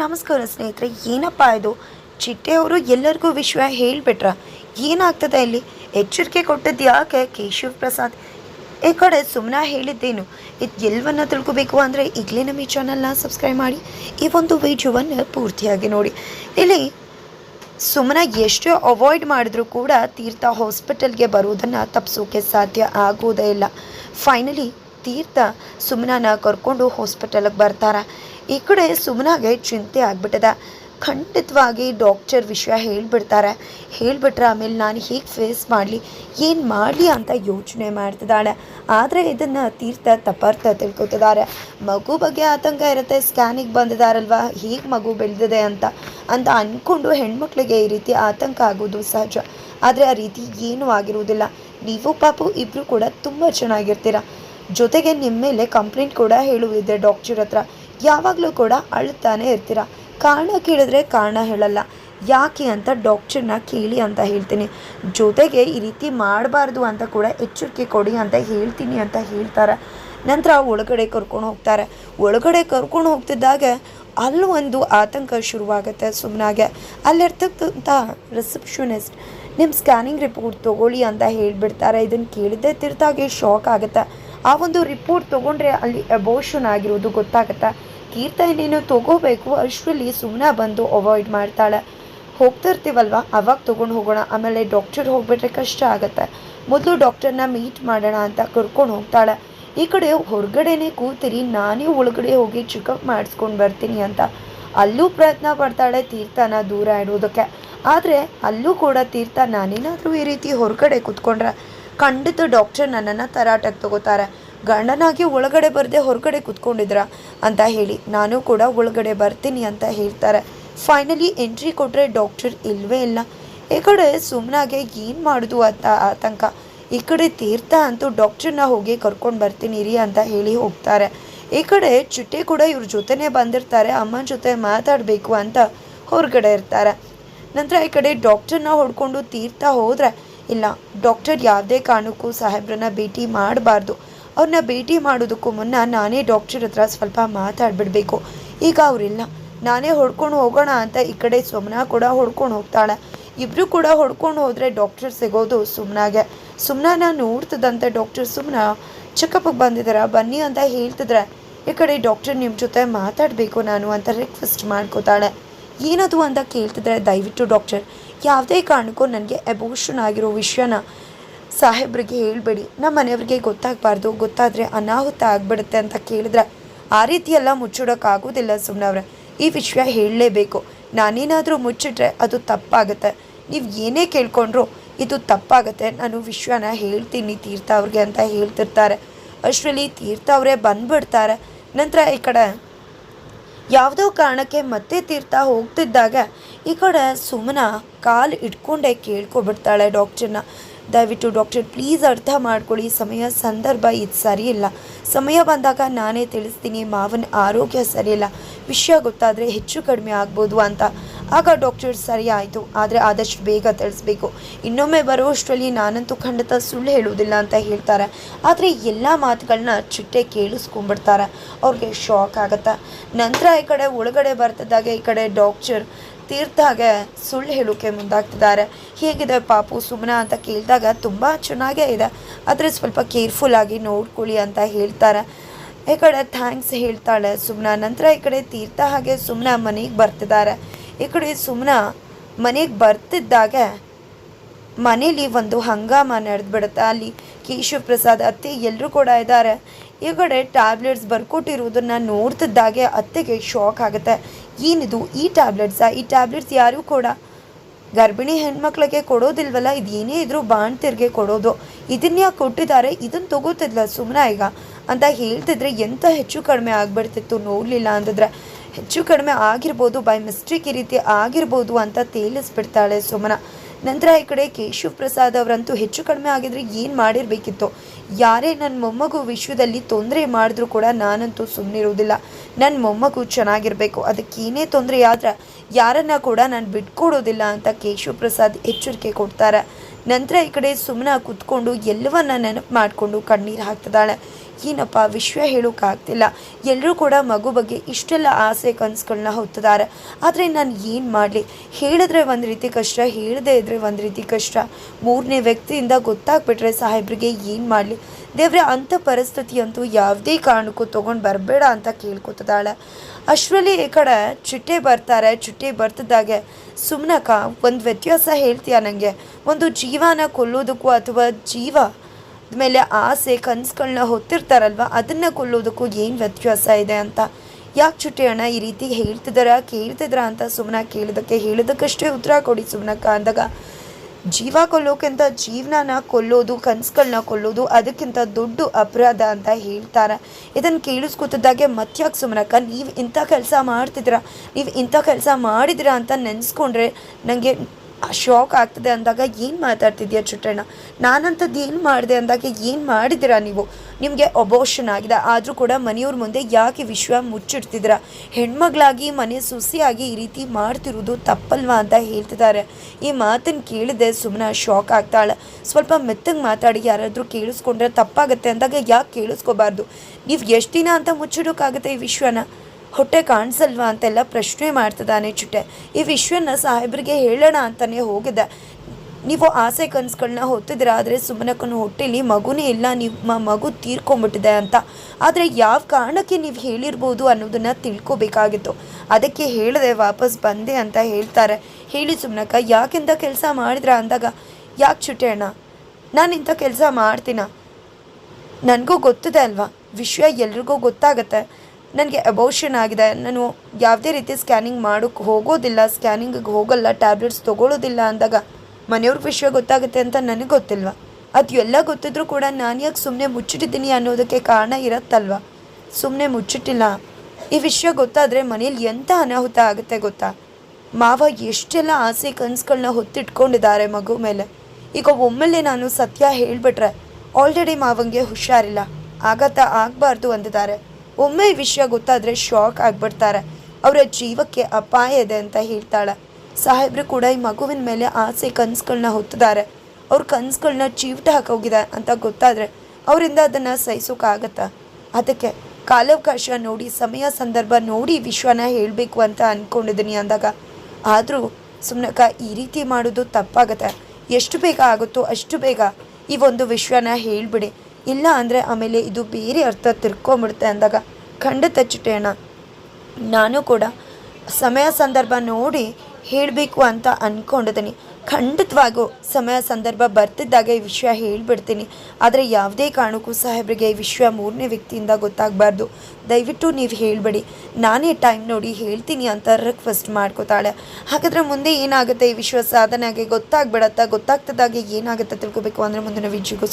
ನಮಸ್ಕಾರ ಸ್ನೇಹಿತರೆ, ಏನಪ್ಪ ಇದು? ಚಿಟ್ಟೆಯವರು ಎಲ್ಲರಿಗೂ ವಿಷಯ ಹೇಳಿಬಿಟ್ರ. ಏನಾಗ್ತದೆ ಇಲ್ಲಿ? ಎಚ್ಚರಿಕೆ ಕೊಟ್ಟದ್ದು ಯಾಕೆ? ಕೇಶವ್ ಪ್ರಸಾದ್. ಈ ಕಡೆ ಸುಮ್ಮನೆ ಹೇಳಿದ್ದೇನು. ಇದು ಎಲ್ಲವನ್ನ ತಿಳ್ಕೊಬೇಕು ಅಂದರೆ ಈಗಲೇ ನಮ್ಮ ಈ ಚಾನಲ್ನ ಸಬ್ಸ್ಕ್ರೈಬ್ ಮಾಡಿ. ಈ ಒಂದು ವಿಡಿಯೋವನ್ನು ಪೂರ್ತಿಯಾಗಿ ನೋಡಿ. ಇಲ್ಲಿ ಸುಮ್ಮನೆ ಎಷ್ಟು ಅವಾಯ್ಡ್ ಮಾಡಿದ್ರೂ ಕೂಡ ತೀರ್ಥ ಹಾಸ್ಪಿಟಲ್ಗೆ ಬರುವುದನ್ನು ತಪ್ಪಿಸೋಕೆ ಸಾಧ್ಯ ಆಗೋದೇ ಇಲ್ಲ. ಫೈನಲಿ ತೀರ್ಥ ಸುಮ್ಮನ ಕರ್ಕೊಂಡು ಹಾಸ್ಪಿಟಲ್ಗೆ ಬರ್ತಾರೆ. ಈ ಕಡೆ ಸುಮ್ಮನಾಗೆ ಚಿಂತೆ ಆಗ್ಬಿಟ್ಟದ. ಖಂಡಿತವಾಗಿ ಡಾಕ್ಟರ್ ವಿಷಯ ಹೇಳಿಬಿಡ್ತಾರೆ. ಹೇಳ್ಬಿಟ್ರೆ ಆಮೇಲೆ ನಾನು ಹೇಗೆ ಫೇಸ್ ಮಾಡಲಿ, ಏನು ಮಾಡಲಿ ಅಂತ ಯೋಚನೆ ಮಾಡ್ತಿದ್ದಾಳೆ. ಆದರೆ ಇದನ್ನು ತೀರ್ಥ ತಪಾರ್ಥ ತಿಳ್ಕೊತಿದ್ದಾರೆ. ಮಗು ಬಗ್ಗೆ ಆತಂಕ ಇರುತ್ತೆ ಸ್ಕ್ಯಾನಿಗೆ ಬಂದಿದ್ದಾರಲ್ವ ಹೇಗೆ ಮಗು ಬೆಳೆದಿದೆ ಅಂತ. ಅಂತ ಅಂದ್ಕೊಂಡು ಹೆಣ್ಮಕ್ಳಿಗೆ ಈ ರೀತಿ ಆತಂಕ ಆಗೋದು ಸಹಜ. ಆದರೆ ಆ ರೀತಿ ಏನೂ ಆಗಿರುವುದಿಲ್ಲ ನೀವು ಪಾಪು ಇಬ್ಬರು ಕೂಡ ತುಂಬ ಚೆನ್ನಾಗಿರ್ತೀರ. ಜೊತೆಗೆ ನಿಮ್ಮ ಮೇಲೆ ಕಂಪ್ಲೇಂಟ್ ಕೂಡ ಹೇಳುವುದಿದೆ ಡಾಕ್ಟರ್ ಹತ್ರ. ಯಾವಾಗಲೂ ಕೂಡ ಅಳ್ತಾನೆ ಇರ್ತೀರ? ಕಾರಣ ಕೇಳಿದ್ರೆ ಕಾರಣ ಹೇಳಲ್ಲ. ಯಾಕೆ ಅಂತ ಡಾಕ್ಟ್ರನ್ನ ಕೇಳಿ ಅಂತ ಹೇಳ್ತೀನಿ. ಜೊತೆಗೆ ಈ ರೀತಿ ಮಾಡಬಾರ್ದು ಅಂತ ಕೂಡ ಎಚ್ಚರಿಕೆ ಕೊಡಿ ಅಂತ ಹೇಳ್ತೀನಿ ಅಂತ ಹೇಳ್ತಾರೆ. ನಂತರ ಒಳಗಡೆ ಕರ್ಕೊಂಡು ಹೋಗ್ತಾರೆ. ಒಳಗಡೆ ಕರ್ಕೊಂಡು ಹೋಗ್ತಿದ್ದಾಗ ಅಲ್ಲಿ ಒಂದು ಆತಂಕ ಶುರುವಾಗುತ್ತೆ ಸುಮ್ಮನಾಗೆ ಅಲ್ಲಿರ್ತಕ್ಕಂಥ ರಿಸೆಪ್ಷನಿಸ್ಟ್ ನಿಮ್ಮ ಸ್ಕ್ಯಾನಿಂಗ್ ರಿಪೋರ್ಟ್ ತೊಗೊಳ್ಳಿ ಅಂತ ಹೇಳಿಬಿಡ್ತಾರೆ. ಇದನ್ನು ಕೇಳಿದ್ದೆ ತಿರ್ತಾಗೆ ಶಾಕ್ ಆಗುತ್ತೆ. ಆ ಒಂದು ರಿಪೋರ್ಟ್ ತೊಗೊಂಡ್ರೆ ಅಲ್ಲಿ ಅಬೋಷನ್ ಆಗಿರೋದು ಗೊತ್ತಾಗುತ್ತೆ. ಇನ್ನೇನು ತಗೋಬೇಕು? ಅಷ್ಟರಲ್ಲಿ ಸುಮ್ಮನೆ ಬಂದು ಅವಾಯ್ಡ್ ಮಾಡ್ತಾಳೆ. ಹೋಗ್ತಾ ಇರ್ತೀವಲ್ವ ಅವಾಗ ತೊಗೊಂಡು ಹೋಗೋಣ. ಆಮೇಲೆ ಡಾಕ್ಟರ್ ಹೋಗ್ಬಿಟ್ರೆ ಕಷ್ಟ ಆಗುತ್ತೆ. ಮೊದಲು ಡಾಕ್ಟರ್ನ ಮೀಟ್ ಮಾಡೋಣ ಅಂತ ಕರ್ಕೊಂಡು ಹೋಗ್ತಾಳೆ. ಈ ಕಡೆ ಹೊರಗಡೆನೆ ಕೂತಿರಿ. ನಾನೇ ಒಳಗಡೆ ಹೋಗಿ ಚೆಕಪ್ ಮಾಡಿಸ್ಕೊಂಡು ಬರ್ತೀನಿ ಅಂತ. ಅಲ್ಲೂ ಪ್ರಯತ್ನ ಪಡ್ತಾಳೆ ತೀರ್ಥನ ದೂರ ಇಡೋದಕ್ಕೆ ಆದರೆ ಅಲ್ಲೂ ಕೂಡ ತೀರ್ಥ ನಾನೇನಾದರೂ ಈ ರೀತಿ ಹೊರಗಡೆ ಕೂತ್ಕೊಂಡ್ರೆ ಖಂಡಿತ ಡಾಕ್ಟರ್ ನನ್ನನ್ನು ತರಾಟಕ್ಕೆ ತಗೋತಾರೆ. ಗಂಡನಾಗಿ ಒಳಗಡೆ ಬರದೆ ಹೊರಗಡೆ ಕೂತ್ಕೊಂಡಿದ್ರ ಅಂತ ಹೇಳಿ. ನಾನು ಕೂಡ ಒಳಗಡೆ ಬರ್ತೀನಿ ಅಂತ ಹೇಳ್ತಾರೆ. ಫೈನಲಿ ಎಂಟ್ರಿ ಕೊಟ್ಟರೆ ಡಾಕ್ಟರ್ ಇಲ್ವೇ ಇಲ್ಲ. ಈ ಕಡೆ ಸುಮ್ಮನಾಗೆ ಏನು ಮಾಡೋದು ಅಂತ ಆತಂಕ. ಈ ಕಡೆ ತೀರ್ಥ ಅಂತೂ ಡಾಕ್ಟ್ರನ್ನ ಹೋಗಿ ಕರ್ಕೊಂಡು ಬರ್ತೀನಿ ರೀ ಅಂತ ಹೇಳಿ ಹೋಗ್ತಾರೆ. ಈ ಕಡೆ ಚಿಟ್ಟೆ ಕೂಡ ಇವ್ರ ಜೊತೆನೇ ಬಂದಿರ್ತಾರೆ. ಅಮ್ಮನ ಜೊತೆ ಮಾತಾಡಬೇಕು ಅಂತ ಹೊರಗಡೆ ಇರ್ತಾರೆ. ನಂತರ ಈ ಕಡೆ ಡಾಕ್ಟರ್ನ ಹೊಡ್ಕೊಂಡು ತೀರ್ಥ ಹೋದರೆ, ಇಲ್ಲ, ಡಾಕ್ಟರ್ ಯಾವುದೇ ಕಾರಣಕ್ಕೂ ಸಾಹೇಬ್ರನ್ನ ಭೇಟಿ ಮಾಡಬಾರ್ದು. ಅವ್ರನ್ನ ಭೇಟಿ ಮಾಡೋದಕ್ಕೂ ಮುನ್ನ ನಾನೇ ಡಾಕ್ಟರ್ ಹತ್ರ ಸ್ವಲ್ಪ ಮಾತಾಡ್ಬಿಡ್ಬೇಕು. ಈಗ ಅವರಿಲ್ಲ. ನಾನೇ ಹೊಡ್ಕೊಂಡು ಹೋಗೋಣ ಅಂತ ಈ ಕಡೆ ಸುಮ್ನ ಕೂಡ ಹೊಡ್ಕೊಂಡು ಹೋಗ್ತಾಳೆ. ಇಬ್ಬರು ಕೂಡ ಹೊಡ್ಕೊಂಡು ಹೋದರೆ ಡಾಕ್ಟರ್ ಸಿಗೋದು ಸುಮ್ನಾಗೆ. ಸುಮ್ನ ನೋಡ್ತದಂತೆ ಡಾಕ್ಟರ್ ಸುಮ್ನ ಚೆಕಪ್ಗೆ ಬಂದಿದ್ದಾರ? ಬನ್ನಿ ಅಂತ ಹೇಳ್ತಿದ್ರೆ. ಈ ಕಡೆ ಡಾಕ್ಟರ್ ನಿಮ್ಮ ಜೊತೆ ಮಾತಾಡಬೇಕು ನಾನು ಅಂತ ರಿಕ್ವೆಸ್ಟ್ ಮಾಡ್ಕೋತಾಳೆ. ಏನದು ಅಂತ ಕೇಳ್ತಿದ್ರೆ ದಯವಿಟ್ಟು ಡಾಕ್ಟರ್ ಯಾವುದೇ ಕಾರಣಕ್ಕೂ ನನಗೆ ಎಬೋಷನ್ ಆಗಿರೋ ವಿಷಯನ ಸಾಹೇಬ್ರಿಗೆ ಹೇಳಬೇಡಿ. ನಮ್ಮ ಮನೆಯವ್ರಿಗೆ ಗೊತ್ತಾಗಬಾರ್ದು, ಗೊತ್ತಾದರೆ ಅನಾಹುತ ಆಗ್ಬಿಡುತ್ತೆ ಅಂತ ಕೇಳಿದ್ರೆ ಆ ರೀತಿ ಎಲ್ಲ ಮುಚ್ಚಿಡೋಕ್ಕಾಗೋದಿಲ್ಲ ಸುಮ್ಮನವ್ರೆ ಈ ವಿಷಯ ಹೇಳಲೇಬೇಕು. ನಾನೇನಾದರೂ ಮುಚ್ಚಿಟ್ರೆ ಅದು ತಪ್ಪಾಗುತ್ತೆ. ನೀವು ಏನೇ ಕೇಳ್ಕೊಂಡ್ರು ಇದು ತಪ್ಪಾಗುತ್ತೆ. ನಾನು ವಿಷಯನ ಹೇಳ್ತೀನಿ ತೀರ್ಥ ಅವ್ರಿಗೆ ಅಂತ ಹೇಳ್ತಿರ್ತಾರೆ. ಅಷ್ಟರಲ್ಲಿ ತೀರ್ಥ ಅವರೇ ಬಂದ್ಬಿಡ್ತಾರೆ. ನಂತರ ಈ ಕಡೆ ಯಾವುದೋ ಕಾರಣಕ್ಕೆ ಮತ್ತೆ ತೀರ್ಥ ಹೋಗ್ತಿದ್ದಾಗ ಈ ಕಡೆ ಸುಮ್ಮನ ಕಾಲು ಇಟ್ಕೊಂಡೇ ಕೇಳ್ಕೊಬಿಡ್ತಾಳೆ ಡಾಕ್ಟರ್ನ. ದಯವಿಟ್ಟು ಡಾಕ್ಟರ್, ಪ್ಲೀಸ್ ಅರ್ಥ ಮಾಡ್ಕೊಳ್ಳಿ. ಸಮಯ ಸಂದರ್ಭ ಇದು ಸರಿಯಿಲ್ಲ. ಸಮಯ ಬಂದಾಗ ನಾನೇ ತಿಳಿಸ್ತೀನಿ, ಮಾವನ ಆರೋಗ್ಯ ಸರಿಯಿಲ್ಲ. ವಿಷಯ ಗೊತ್ತಾದರೆ ಹೆಚ್ಚು ಕಡಿಮೆ ಆಗ್ಬೋದು ಅಂತ. ಆಗ ಡಾಕ್ಟರ್, ಸರಿ ಆಯಿತು. ಆದರೆ ಆದಷ್ಟು ಬೇಗ ತಿಳಿಸ್ಬೇಕು. ಇನ್ನೊಮ್ಮೆ ಬರುವಷ್ಟರಲ್ಲಿ ನಾನಂತೂ ಖಂಡಿತ ಸುಳ್ಳು ಹೇಳುವುದಿಲ್ಲ ಅಂತ ಹೇಳ್ತಾರೆ. ಆದರೆ ಎಲ್ಲ ಮಾತುಗಳನ್ನ ಚಿಟ್ಟೆ ಕೇಳಿಸ್ಕೊಂಡ್ಬಿಡ್ತಾರೆ. ಅವ್ರಿಗೆ ಶಾಕ್ ಆಗುತ್ತೆ. ನಂತರ ಈ ಕಡೆ ಒಳಗಡೆ ಬರ್ತಿದ್ದಾಗ ಈ ಕಡೆ ಡಾಕ್ಟರ್ ತೀರ್ಥಾಗೆ ಸುಳ್ಳು ಹೇಳೋಕೆ ಮುಂದಾಗ್ತಿದ್ದಾರೆ. ಹೇಗಿದೆ ಪಾಪು ಸುಮ್ಮನ ಅಂತ ಕೇಳಿದಾಗ ತುಂಬ ಚೆನ್ನಾಗೇ ಇದೆ. ಆದರೆ ಸ್ವಲ್ಪ ಕೇರ್ಫುಲ್ ಆಗಿ ನೋಡ್ಕೊಳ್ಳಿ ಅಂತ ಹೇಳ್ತಾರೆ. ಈ ಕಡೆ ಥ್ಯಾಂಕ್ಸ್ ಹೇಳ್ತಾಳೆ ಸುಮ್ನ. ನಂತರ ಈ ಕಡೆ ತೀರ್ಥ ಹಾಗೆ ಸುಮ್ನ ಮನೆಗೆ ಬರ್ತಿದ್ದಾರೆ. ಈ ಕಡೆ ಸುಮ್ನ ಮನೆಗೆ ಬರ್ತಿದ್ದಾಗ ಮನೇಲಿ ಒಂದು ಹಂಗಾಮ ನಡೆದ್ಬಿಡುತ್ತೆ. ಅಲ್ಲಿ ಕೇಶವ ಪ್ರಸಾದ್ ಅತ್ತೆ ಎಲ್ಲರೂ ಕೂಡ ಇದ್ದಾರೆ. ಈ ಕಡೆ ಟ್ಯಾಬ್ಲೆಟ್ಸ್ ಬರ್ಕೊಟ್ಟಿರುವುದನ್ನು ನೋಡ್ತಿದ್ದಾಗೆ ಅತ್ತೆಗೆ ಶಾಕ್ ಆಗುತ್ತೆ. ಏನಿದು ಈ ಟ್ಯಾಬ್ಲೆಟ್ಸಾ ಈ ಟ್ಯಾಬ್ಲೆಟ್ಸ್ ಯಾರೂ ಕೂಡ? ಗರ್ಭಿಣಿ ಹೆಣ್ಮಕ್ಳಿಗೆ ಕೊಡೋದಿಲ್ವಲ್ಲ? ಇದು ಏನೇ ಇದ್ರೂ ಬಾಣ್ತಿರ್ಗೆ ಕೊಡೋದು. ಇದನ್ನ ಕೊಟ್ಟಿದ್ದಾರೆ? ಇದನ್ನು ತಗೋತಿದ್ಲ ಸುಮ್ಮನೆ ಈಗ. ಅಂತ ಹೇಳ್ತಿದ್ರೆ ಎಂತ ಹೆಚ್ಚು ಕಡಿಮೆ ಆಗಿಬಿಡ್ತಿತ್ತು ನೋಡಲಿಲ್ಲ ಅಂತಂದ್ರೆ. ಹೆಚ್ಚು ಕಡಿಮೆ ಆಗಿರ್ಬೋದು ಬೈ ಮಿಸ್ಟೇಕ್ ಈ ರೀತಿ ಆಗಿರ್ಬೋದು ಅಂತ ತೇಲಿಸ್ಬಿಡ್ತಾಳೆ ಸುಮನ. ನಂತರ ಈ ಕಡೆ ಕೇಶವ್ ಪ್ರಸಾದ್ ಅವರಂತೂ ಹೆಚ್ಚು ಕಡಿಮೆ ಆಗಿದ್ರೆ ಏನು ಮಾಡಿರಬೇಕಿತ್ತು? ಯಾರೇ ನನ್ನ ಮೊಮ್ಮಗು ವಿಶ್ವದಲ್ಲಿ ತೊಂದರೆ ಮಾಡಿದ್ರೂ ಕೂಡ ನಾನಂತೂ ಸುಮ್ಮನಿರೋದಿಲ್ಲ ನನ್ನ ಮೊಮ್ಮಗು ಚೆನ್ನಾಗಿರಬೇಕು. ಅದಕ್ಕೇನೇ ತೊಂದರೆ ಆದ್ರೆ ಯಾರನ್ನ ಕೂಡ ನಾನು ಬಿಟ್ಕೊಡೋದಿಲ್ಲ ಅಂತ ಕೇಶವ್ ಪ್ರಸಾದ್ ಎಚ್ಚರಿಕೆ ಕೊಡ್ತಾರೆ. ನಂತರ ಈ ಕಡೆ ಸುಮ್ಮನೆ ಕೂತ್ಕೊಂಡು ಎಲ್ಲವನ್ನ ನೆನಪು ಮಾಡಿಕೊಂಡು ಕಣ್ಣೀರು ಹಾಕ್ತಿದ್ದಾಳೆ. ಏನಪ್ಪ, ವಿಶ್ವ ಹೇಳೋಕ್ಕಾಗ್ತಿಲ್ಲ ಎಲ್ಲರೂ ಕೂಡ ಮಗು ಬಗ್ಗೆ ಇಷ್ಟೆಲ್ಲ ಆಸೆ ಕನಸುಗಳನ್ನ ಹೊತ್ತಿದ್ದಾರೆ ಆದರೆ ನಾನು ಏನು ಮಾಡಲಿ? ಹೇಳಿದ್ರೆ ಒಂದು ರೀತಿ ಕಷ್ಟ, ಹೇಳದೇ ಇದ್ದರೆ ಒಂದು ರೀತಿ ಕಷ್ಟ. ಮೂರನೇ ವ್ಯಕ್ತಿಯಿಂದ ಗೊತ್ತಾಗ್ಬಿಟ್ರೆ ಸಾಹೇಬ್ರಿಗೆ ಏನು ಮಾಡಲಿ? ದೇವ್ರೆ, ಅಂಥ ಪರಿಸ್ಥಿತಿ ಅಂತೂ ಯಾವುದೇ ಕಾರಣಕ್ಕೂ ತೊಗೊಂಡು ಬರಬೇಡ ಅಂತ ಕೇಳ್ಕೊತಿದ್ದಾಳೆ. ಅಷ್ಟರಲ್ಲಿ ಈ ಕಡೆ ಚಿಟ್ಟೆ ಬರ್ತಾರೆ. ಚಿಟ್ಟೆ ಬರ್ತಿದ್ದಾಗೆ ಸುಮ್ಮನಕ್ಕ ಒಂದು ವ್ಯತ್ಯಾಸ ಹೇಳ್ತೀಯ ನನಗೆ ಒಂದು ಜೀವನ ಕೊಲ್ಲೋದಕ್ಕೂ ಅಥವಾ ಜೀವ ಮೇಲೆ ಆಸೆ ಕನಸುಗಳನ್ನ ಹೊತ್ತಿರ್ತಾರಲ್ವ? ಅದನ್ನು ಕೊಲ್ಲೋದಕ್ಕೂ ಏನು ವ್ಯತ್ಯಾಸ ಇದೆ ಅಂತ? ಯಾಕೆ ಚುಟ್ಟಿ ಅಣ್ಣ ಈ ರೀತಿ ಹೇಳ್ತಿದ್ದಾರ ಕೇಳ್ತಿದ್ರ ಅಂತ ಸುಮ್ಮನ ಕೇಳಿದಕ್ಕೆ? ಹೇಳಿದಕ್ಕಷ್ಟೇ ಉತ್ತರ ಕೊಡಿ ಸುಮ್ಮನಕ್ಕ ಅಂದಾಗ ಜೀವ ಕೊಲ್ಲೋಕ್ಕಿಂತ ಜೀವನನ ಕೊಲ್ಲೋದು ಕನಸುಗಳನ್ನ ಕೊಲ್ಲೋದು ಅದಕ್ಕಿಂತ ದೊಡ್ಡ ಅಪರಾಧ ಅಂತ ಹೇಳ್ತಾರೆ. ಇದನ್ನು ಕೇಳಿಸ್ಕೊತಿದ್ದಾಗೆ ಮತ್ಯಾಕೆ ಸುಮ್ಮನಕ್ಕ ನೀವು ಇಂಥ ಕೆಲಸ ಮಾಡ್ತಿದ್ದೀರಾ ನೀವು ಇಂಥ ಕೆಲಸ ಮಾಡಿದಿರಾ ಅಂತ ನೆನೆಸ್ಕೊಂಡ್ರೆ ನನಗೆ ಶಾಕ್ ಆಗ್ತದೆ ಅಂದಾಗ ಏನು ಮಾತಾಡ್ತಿದ್ಯಾ ಚುಟ್ಟಣ್ಣ ನಾನಂಥದ್ದು ಏನು ಮಾಡಿದೆ ಅಂದಾಗ ಏನು ಮಾಡಿದಿರಾ ನೀವು? ನಿಮಗೆ ಅಬೋಷನ್ ಆಗಿದೆ, ಆದರೂ ಕೂಡ ಮನೆಯವ್ರ ಮುಂದೆ ಯಾಕೆ ವಿಶ್ವ ಮುಚ್ಚಿಡ್ತಿದ್ದೀರಾ? ಹೆಣ್ಮಗಳಾಗಿ ಮನೆ ಸುಸಿಯಾಗಿ ಈ ರೀತಿ ಮಾಡ್ತಿರೋದು ತಪ್ಪಲ್ವಾ ಅಂತ ಹೇಳ್ತಿದ್ದಾರೆ. ಈ ಮಾತನ್ನು ಕೇಳಿದೆ ಸುಮ್ಮನೆ ಶಾಕ್ ಆಗ್ತಾಳೆ. ಸ್ವಲ್ಪ ಮೆತ್ತಗೆ ಮಾತಾಡಿ, ಯಾರಾದರೂ ಕೇಳಿಸ್ಕೊಂಡ್ರೆ ತಪ್ಪಾಗುತ್ತೆ ಅಂದಾಗ ಯಾಕೆ ಕೇಳಿಸ್ಕೋಬಾರ್ದು? ನೀವು ಎಷ್ಟು ದಿನ ಅಂತ ಮುಚ್ಚಿಡೋಕ್ಕಾಗುತ್ತೆ ಈ ವಿಶ್ವನ? ಹೊಟ್ಟೆ ಕಾಣಿಸಲ್ವಾ ಅಂತೆಲ್ಲ ಪ್ರಶ್ನೆ ಮಾಡ್ತಿದ್ದಾನೆ ಚುಟ್ಟೆ. ಈ ವಿಶ್ವನ ಸಾಹೇಬ್ರಿಗೆ ಹೇಳೋಣ ಅಂತಲೇ ಹೋಗಿದ್ದೆ ನೀವು ಆಸೆ ಕನಸುಗಳನ್ನ ಹೊತ್ತಿದ್ರೆ ಆದರೆ ಸುಮ್ಮನಕ್ಕನ ಹೊಟ್ಟೆಲಿ ಮಗುನೇ ಇಲ್ಲ. ನಿಮ್ಮ ಮಗು ತೀರ್ಕೊಂಬಿಟ್ಟಿದೆ ಅಂತ. ಆದರೆ ಯಾವ ಕಾರಣಕ್ಕೆ ನೀವು ಹೇಳಿರ್ಬೋದು ಅನ್ನೋದನ್ನು ತಿಳ್ಕೊಬೇಕಾಗಿತ್ತು. ಅದಕ್ಕೆ ಹೇಳಿದೆ ವಾಪಸ್ ಬಂದೆ ಅಂತ ಹೇಳ್ತಾರೆ. ಹೇಳಿ ಸುಮ್ಮನಕ್ಕ ಯಾಕೆಂತ ಕೆಲಸ ಮಾಡಿದ್ರ ಅಂದಾಗ? ಯಾಕೆ ಚುಟ್ಟೆ ಅಣ್ಣ? ನಾನು ಇಂಥ ಕೆಲಸ ಮಾಡ್ತೀನ? ನನಗೂ ಗೊತ್ತಿದೆ ಅಲ್ವಾ? ವಿಷಯ ಎಲ್ರಿಗೂ ಗೊತ್ತಾಗುತ್ತೆ. ನನಗೆ ಅಬೋಷನ್ ಆಗಿದೆ. ನಾನು ಯಾವುದೇ ರೀತಿ ಸ್ಕ್ಯಾನಿಂಗ್ ಮಾಡೋಕ್ಕೆ ಹೋಗೋದಿಲ್ಲ ಸ್ಕ್ಯಾನಿಂಗಿಗೆ ಹೋಗಲ್ಲ ಟ್ಯಾಬ್ಲೆಟ್ಸ್ ತೊಗೊಳ್ಳೋದಿಲ್ಲ ಅಂದಾಗ ಮನೆಯವ್ರ ವಿಷಯ ಗೊತ್ತಾಗುತ್ತೆ ಅಂತ ನನಗೆ ಗೊತ್ತಿಲ್ವಾ? ಅದು ಎಲ್ಲ ಗೊತ್ತಿದ್ರೂ ಕೂಡ ನಾನು ಯಾಕೆ ಸುಮ್ಮನೆ ಮುಚ್ಚಿಟ್ಟಿದ್ದೀನಿ ಅನ್ನೋದಕ್ಕೆ ಕಾರಣ ಇರತ್ತಲ್ವ? ಸುಮ್ಮನೆ ಮುಚ್ಚಿಟ್ಟಿಲ್ಲ. ಈ ವಿಷಯ ಗೊತ್ತಾದರೆ ಮನೇಲಿ ಎಂಥ ಅನಾಹುತ ಆಗುತ್ತೆ ಗೊತ್ತಾ? ಮಾವ ಎಷ್ಟೆಲ್ಲ ಆಸೆ ಕನಸುಗಳನ್ನ ಹೊತ್ತಿಟ್ಕೊಂಡಿದ್ದಾರೆ ಮಗು ಮೇಲೆ. ಈಗ ಒಮ್ಮೆಲೆ ನಾನು ಸತ್ಯ ಹೇಳಿಬಿಟ್ರೆ ಆಲ್ರೆಡಿ ಮಾವಂಗೆ ಹುಷಾರಿಲ್ಲ. ಆಘಾತ ಆಗಬಾರ್ದು ಅಂದಿದ್ದಾರೆ. ಒಮ್ಮೆ ವಿಷಯ ಗೊತ್ತಾದರೆ ಶಾಕ್ ಆಗಿಬಿಡ್ತಾರೆ. ಅವರ ಜೀವಕ್ಕೆ ಅಪಾಯ ಇದೆ ಅಂತ ಹೇಳ್ತಾಳೆ. ಸಾಹೇಬ್ರು ಕೂಡ ಈ ಮಗುವಿನ ಮೇಲೆ ಆಸೆ ಕನಸುಗಳನ್ನ ಹೊತ್ತಿದ್ದಾರೆ ಅವ್ರ ಕನಸುಗಳನ್ನ ಚೀವಟ ಹಾಕೋಗಿದೆ ಅಂತ ಗೊತ್ತಾದರೆ ಅವರಿಂದ ಅದನ್ನು ಸಹಿಸೋಕ್ಕಾಗತ್ತಾ ಅದಕ್ಕೆ ಕಾಲಾವಕಾಶ ನೋಡಿ, ಸಮಯ, ಸಂದರ್ಭ ನೋಡಿ ವಿಶ್ವನ ಹೇಳಬೇಕು ಅಂತ ಅಂದ್ಕೊಂಡಿದ್ದೀನಿ ಅಂದಾಗ. ಆದರೂ ಸುಮ್ಮನಕ ಈ ರೀತಿ ಮಾಡೋದು ತಪ್ಪಾಗತ್ತೆ. ಎಷ್ಟು ಬೇಗ ಆಗುತ್ತೋ ಅಷ್ಟು ಬೇಗ ಈ ಒಂದು ವಿಶ್ವನ ಹೇಳಿಬಿಡಿ. ಇಲ್ಲ ಅಂದರೆ ಆಮೇಲೆ ಇದು ಬೇರೆ ಅರ್ಥ ತಿರ್ಕೊಂಬಿಡುತ್ತೆ ಅಂದಾಗ ಖಂಡಿತ ಚಿಟ್ಟೆಯಣ್ಣ ನಾನು ಕೂಡ ಸಮಯ ಸಂದರ್ಭ ನೋಡಿ ಹೇಳಬೇಕು ಅಂತ ಅಂದ್ಕೊಂಡಿದ್ದೀನಿ ಖಂಡಿತವಾಗೂ ಸಮಯ ಸಂದರ್ಭ ಬರ್ತಿದ್ದಾಗ ಈ ವಿಷಯ ಹೇಳಿಬಿಡ್ತೀನಿ. ಆದರೆ ಯಾವುದೇ ಕಾರಣಕ್ಕೂ ಸಾಹೇಬ್ರಿಗೆ ಈ ವಿಷಯ ಮೂರನೇ ವ್ಯಕ್ತಿಯಿಂದ ಗೊತ್ತಾಗಬಾರ್ದು. ದಯವಿಟ್ಟು ನೀವು ಹೇಳಬೇಡಿ. ನಾನೇ ಟೈಮ್ ನೋಡಿ ಹೇಳ್ತೀನಿ ಅಂತ ರಿಕ್ವೆಸ್ಟ್ ಮಾಡ್ಕೋತಾಳೆ. ಹಾಗಾದರೆ ಮುಂದೆ ಏನಾಗುತ್ತೆ? ಈ ವಿಶ್ವ ಸಾಧನೆಗೆ ಗೊತ್ತಾಗ್ಬಿಡತ್ತಾ? ಗೊತ್ತಾಗ್ತದಾಗೆ ಏನಾಗುತ್ತೆ ತಿಳ್ಕೊಬೇಕು ಅಂದರೆ ಮುಂದಿನ ವಿಷಯಕ್ಕೂ